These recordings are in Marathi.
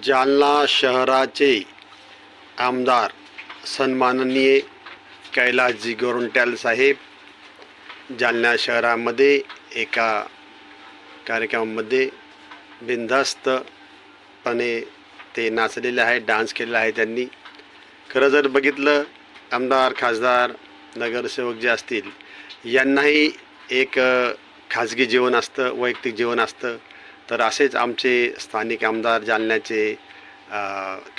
जालना शहराचे आमदार सन्माननीय कैलासजी गोरंट्याल साहेब जालना शहरामध्ये एका कार्यक्रमामध्ये बिनधास्तपणे ते नाचलेले आहे डान्स केलेला आहे त्यांनी. खरं जर बघितलं आमदार खासदार नगरसेवक जे असतील यांनाही एक खाजगी जीवन असतं वैयक्तिक जीवन असतं. तर असेच आमचे स्थानिक आमदार जालन्याचे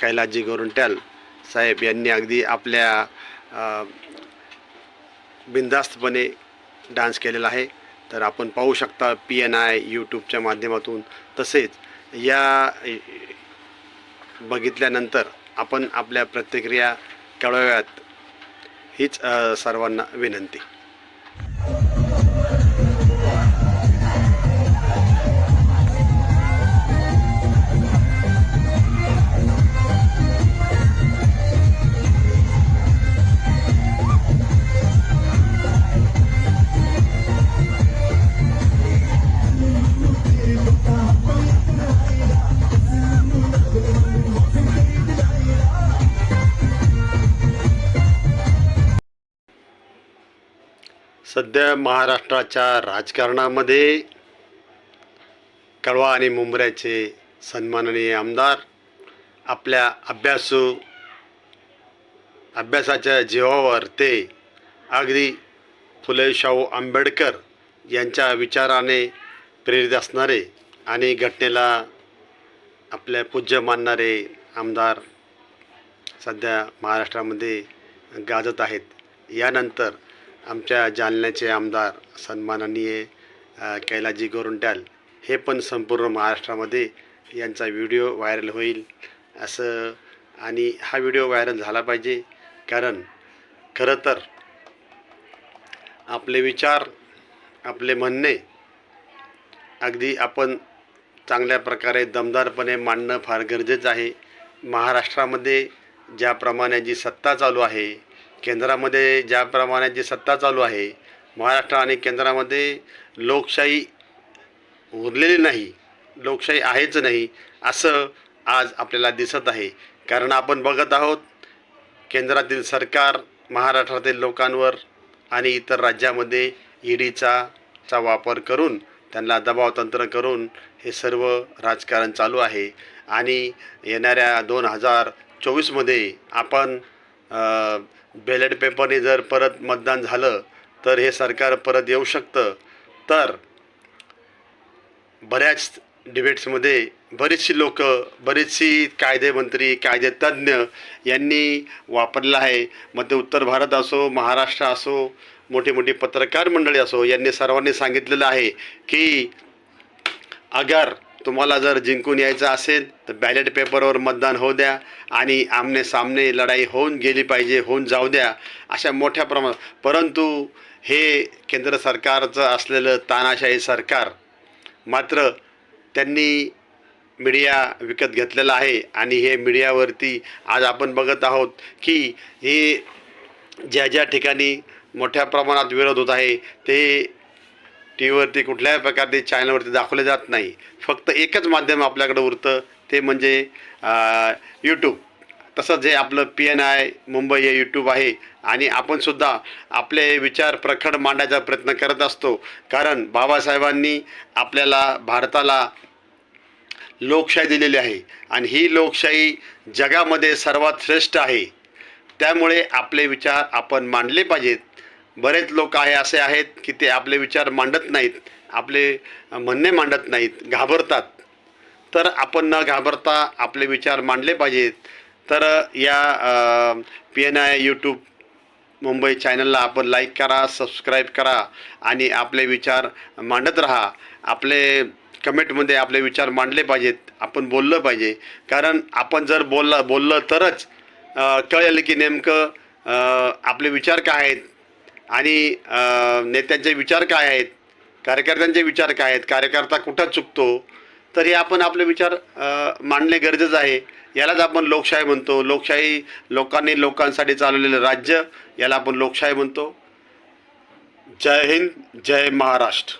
कैलाजी कैलासजी गोरंट्याल साहेब यांनी अगदी आपल्या बिंदास्तपणे बिनधास्तपणे डान्स केलेला आहे. तर आपण पाहू शकता पी एन आय यूट्यूबच्या माध्यमातून. तसेच या बघितल्यानंतर आपण आपल्या प्रतिक्रिया कळव्यात हीच सर्वांना विनंती. सध्या महाराष्ट्राच्या राजकारणामध्ये कळवा आणि मुंबऱ्याचे सन्माननीय आमदार आपल्या अभ्यासू अभ्यासाच्या जीवावर ते अगदी फुले शाहू आंबेडकर यांच्या विचाराने प्रेरित असणारे आणि घटनेला आपल्या पूज्य मानणारे आमदार सध्या महाराष्ट्रामध्ये गाजत आहेत. यानंतर आमच्या जालन्याचे आमदार सन्माननीय कैलाजी गोरुंट्याल हे पण संपूर्ण महाराष्ट्रामध्ये यांचा व्हिडिओ व्हायरल होईल असं आणि हा व्हिडिओ व्हायरल झाला पाहिजे. कारण खरं तर आपले विचार आपले म्हणणे अगदी आपण चांगल्या प्रकारे दमदारपणे मांडणं फार गरजेचं आहे. महाराष्ट्रामध्ये ज्याप्रमाणे जी सत्ता चालू आहे केंद्रामध्ये ज्याप्रमाणे जी सत्ता चालू आहे महाराष्ट्र आणि केंद्रामध्ये लोकशाही उरलेली नाही लोकशाही आहेच नाही असं आज आपल्याला दिसत आहे. कारण आपण बघत आहोत केंद्रातील सरकार महाराष्ट्रातील लोकांवर आणि इतर राज्यामध्ये ईडीचा चा वापर करून त्यांना दबाव तंत्र करून हे सर्व राजकारण चालू आहे. आणि येणाऱ्या दोन हजार चोवीसमध्ये आपण बॅलेट पेपरने जर परत मतदान झालं तर हे सरकार परत येऊ शकतं. तर बऱ्याच डिबेट्समध्ये बरीचशी लोक बरीचशी कायदेमंत्री कायदेतज्ञ यांनी वापरलं आहे. मग ते उत्तर भारत असो महाराष्ट्र असो मोठी मोठी पत्रकार मंडळी असो यांनी सर्वांनी सांगितलेलं आहे की अगर तुम्हाला जर जिंकून यायचं असेल तर बॅलेट पेपरवर मतदान होऊ द्या आणि आमने सामने लढाई होऊन गेली पाहिजे होऊन जाऊ द्या अशा मोठ्या प्रमाणात. परंतु हे केंद्र सरकारचं असलेलं तानाशाही सरकार मात्र त्यांनी मीडिया विकत घेतलेला आहे आणि हे मीडियावरती आज आपण बघत आहोत की हे ज्या ज्या ठिकाणी मोठ्या प्रमाणात विरोध होत आहे ते टी व्हीवरती कुठल्याही प्रकारचे चॅनलवरती दाखवले जात नाही. फक्त एकच माध्यम आपल्याकडे उरतं ते म्हणजे यूट्यूब तसंच जे आपलं पी एन आय मुंबई हे यूट्यूब आहे. आणि आपणसुद्धा आपले विचार प्रखड मांडायचा प्रयत्न करत असतो. कारण बाबासाहेबांनी आपल्याला भारताला लोकशाही दिलेली आहे. आणि ही लोकशाही जगामध्ये सर्वात श्रेष्ठ आहे. त्यामुळे आपले विचार आपण मांडले पाहिजेत. बरेच लोक आहे असे आहेत की ते आपले विचार मांडत नाहीत आपले म्हणणे मांडत नाहीत घाबरतात. तर आपण न घाबरता आपले विचार मांडले पाहिजेत. तर या P N I YouTube Mumbai चॅनलला आपण लाईक करा सबस्क्राईब करा आणि आपले विचार मांडत राहा. आपले कमेंटमध्ये आपले विचार मांडले पाहिजेत आपण बोललं पाहिजे. कारण आपण जर बोलला बोललं तरच कळेल की नेमकं आपले विचार काय आहेत आणि नेत्यांचे विचार काय आहेत? कार्यकर्त्यांचे विचार काय आहेत? कार्यकर्ता कुठं चुकतो? तर हे आपण आपले विचार मांडणे गरजेचं आहे. यालाच आपण लोकशाही म्हणतो. लोकशाही लोकांनी लोकांसाठी चालवलेलं राज्य याला आपण लोकशाही म्हणतो. जय हिंद जय महाराष्ट्र.